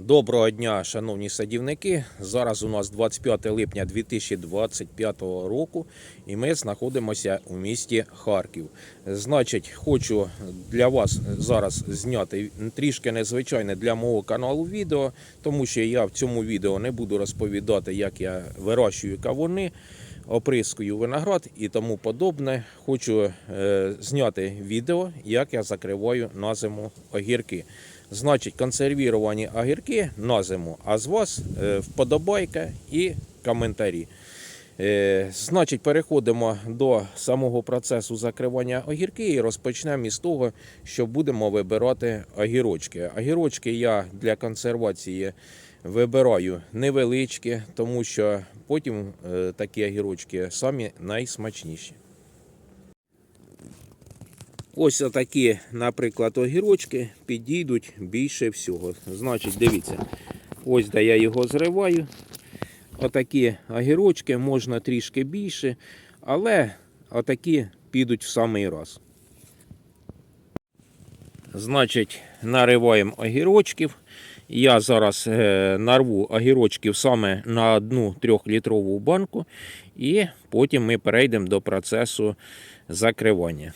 Доброго дня, шановні садівники. Зараз у нас 25 липня 2025 року, і ми знаходимося у місті Харків. Значить, хочу для вас зараз зняти трішки незвичайне для мого каналу відео, тому що я в цьому відео не буду розповідати, як я вирощую кавуни, оприскую виноград і тому подобне. Хочу е, зняти відео, як я закриваю на зиму огірки. Значить, консервіровані огірки на зиму, а з вас е, вподобайка і коментарі. Е, значить, переходимо до самого процесу закривання огірки і розпочнемо із того, що будемо вибирати огірочки. Огірочки я для консервації вибираю невеличкі, тому що потім е, такі огірочки самі найсмачніші. Ось такі, наприклад, огірочки підійдуть більше всього. Значить, дивіться, ось де я його зриваю. Отакі огірочки можна трішки більше, але отакі підуть в самий раз. Значить, нариваємо огірочків. Я зараз е, нарву огірочків саме на одну трьохлітрову банку, і потім ми перейдемо до процесу закривання.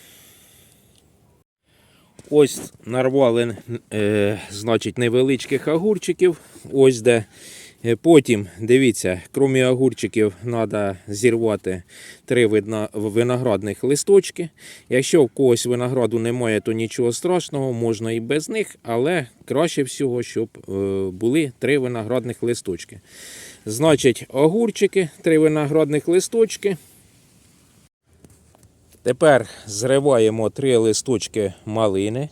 Ось нарвали е, значить, невеличких огурчиків. Ось де. Е, Потім, дивіться, крім огурчиків, треба зірвати три виноградних листочки. Якщо в когось винограду немає, то нічого страшного, можна і без них, але краще всього, щоб е, були три виноградних листочки. Значить, огурчики, три виноградних листочки. Тепер зриваємо три листочки малини.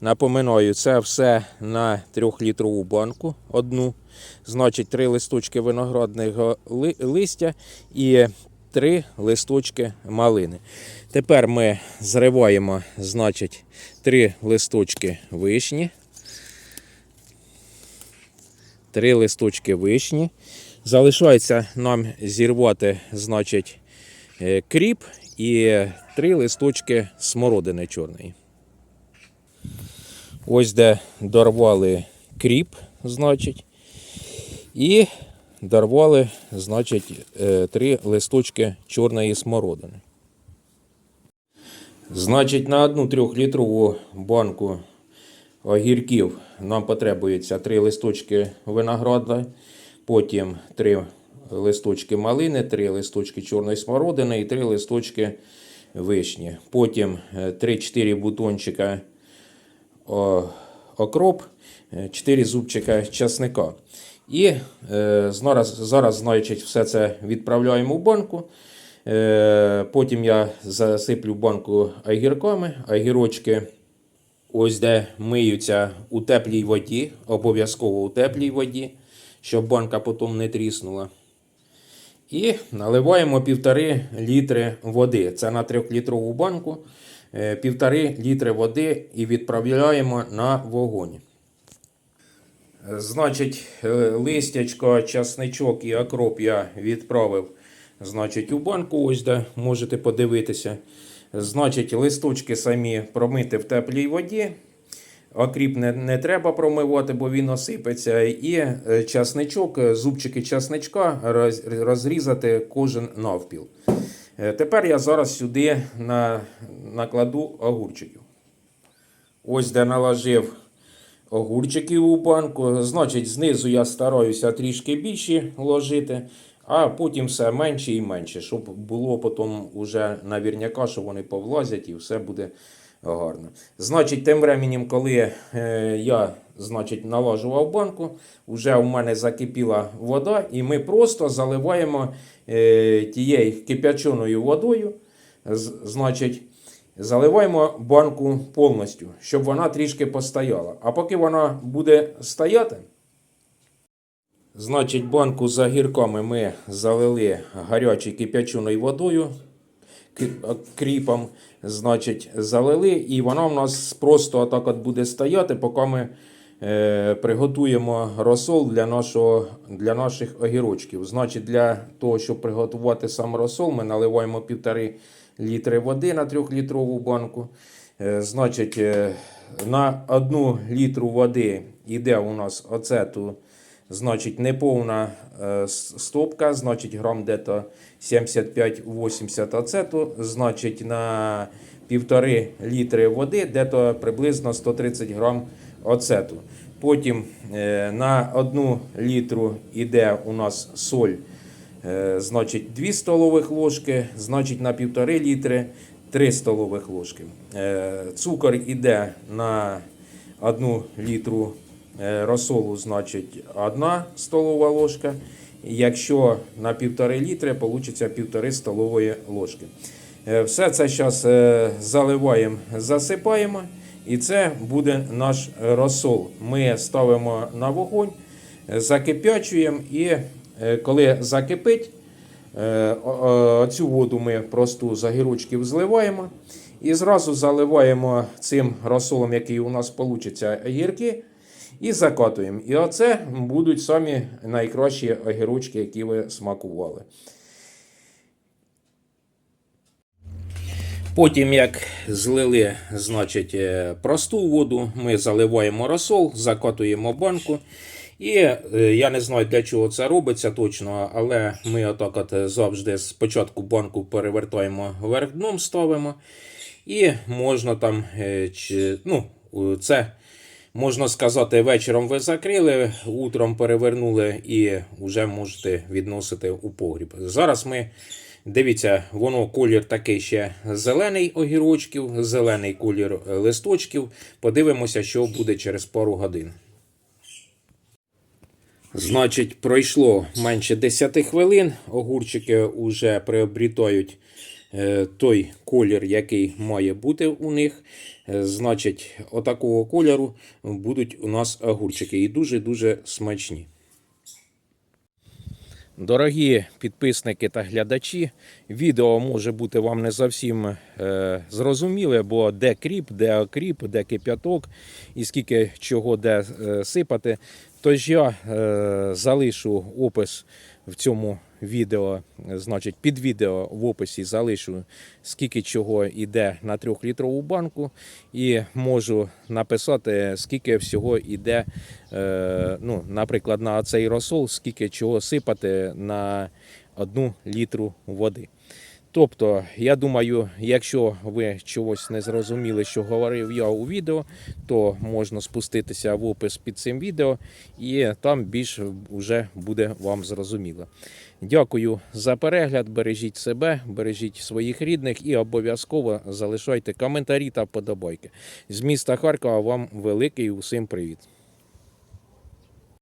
Напоминаю, це все на 3-літрову банку одну. Значить, три листочки виноградного листя і три листочки малини. Тепер ми зриваємо, значить, три листочки вишні. Три листочки вишні. Залишається нам зірвати, значить, е, кріп і три листочки смородини чорної. Ось де дорвали кріп, значить, і дорвали, значить, е, три листочки чорної смородини. Значить, на одну трьохлітрову банку огірків нам потребується три листочки винограда, потім три листочки малини, три листочки чорної смородини і три листочки вишні. Потім е, 3-4 бутончика окроп, 4 зубчика часника. І е, зараз, зараз, значить, все це відправляємо в банку. Е, потім я засиплю банку огірками, огірочки ось де миються у теплій воді, обов'язково у теплій воді, щоб банка потім не тріснула. І наливаємо півтори літри води. Це на трьохлітрову банку. Е, Півтори літри води і відправляємо на вогонь. Е, Значить, е, листячко, часничок і окроп я відправив значить, у банку, ось де можете подивитися. Значить, листочки самі промити в теплій воді. Окріп не, не треба промивати, бо він осипеться. І е, часничок, е, зубчики часничка роз- розрізати кожен навпіл. Е, Тепер я зараз сюди на, накладу огурчиків. Ось де наложив огурчиків у банку. Значить, знизу я стараюся трішки більше ложити, а потім все менше і менше, щоб було потім уже навірняка, що вони повлазять і все буде гарно. Значить, тим временем, коли е, я значить, налажував банку, вже у мене закипіла вода, і ми просто заливаємо е, тією кип'яченою водою. Значить, заливаємо банку повністю, щоб вона трішки постояла. А поки вона буде стояти, значить, банку з огірками ми залили гарячою кип'яченою водою, кріпом, значить, залили, і вона у нас просто отак от буде стояти, поки ми е, приготуємо розсол для, нашого, для наших огірочків. Значить, для того, щоб приготувати сам розсол, ми наливаємо півтори літри води на трьохлітрову банку. Е, значить, е, на одну літру води іде у нас оцету, значить неповна е, стопка, значить грам дето 75-80 оцету, значить на півтори літри води, дето приблизно 130 грам оцету. Потім е, на одну літру іде у нас соль, е, значить 2 столових ложки, значить на півтори літри 3 столових ложки. Цукор іде на одну літру розсолу, значить 1 столова ложка. Якщо на півтори літри, вийде півтори столової ложки. Е, Все це зараз заливаємо, засипаємо. І це буде наш розсол. Ми ставимо на вогонь, е, закип'ячуємо і е, коли закипить, е, цю воду ми просту з огірочків зливаємо і зразу заливаємо цим розсолом, який у нас вийде, огірки, і закатуємо. І оце будуть самі найкращі огірочки, які ви смакували. Потім, як злили значить, е, просту воду, ми заливаємо розсол, закатуємо банку. І е, я не знаю, для чого це робиться точно, але ми отак от завжди спочатку банку перевертаємо вверх дном, ставимо. І можна там, е, ну, це можна сказати, вечором ви закрили, утром перевернули і вже можете відносити у погріб. Зараз ми Дивіться, воно колір такий ще зелений огірочків, зелений колір листочків. Подивимося, що буде через пару годин. Значить, пройшло менше 10 хвилин. Огурчики вже приобрітають той колір, який має бути у них. Е, Значить, отакого кольору будуть у нас огурчики і дуже-дуже смачні. Дорогі підписники та глядачі, відео може бути вам не зовсім е, зрозуміле, бо де кріп, де окріп, де кип'яток і скільки чого де е, сипати. Тож я е, залишу опис в цьому відео, значить, під відео в описі залишу, скільки чого йде на 3-літрову банку, і можу написати, скільки всього йде, е, ну, наприклад, на цей розсол, скільки чого сипати на одну літру води. Тобто, я думаю, якщо ви чогось не зрозуміли, що говорив я у відео, то можна спуститися в опис під цим відео, і там більш вже буде вам зрозуміло. Дякую за перегляд. Бережіть себе, бережіть своїх рідних і обов'язково залишайте коментарі та подобайки. З міста Харкова вам великий усім привіт.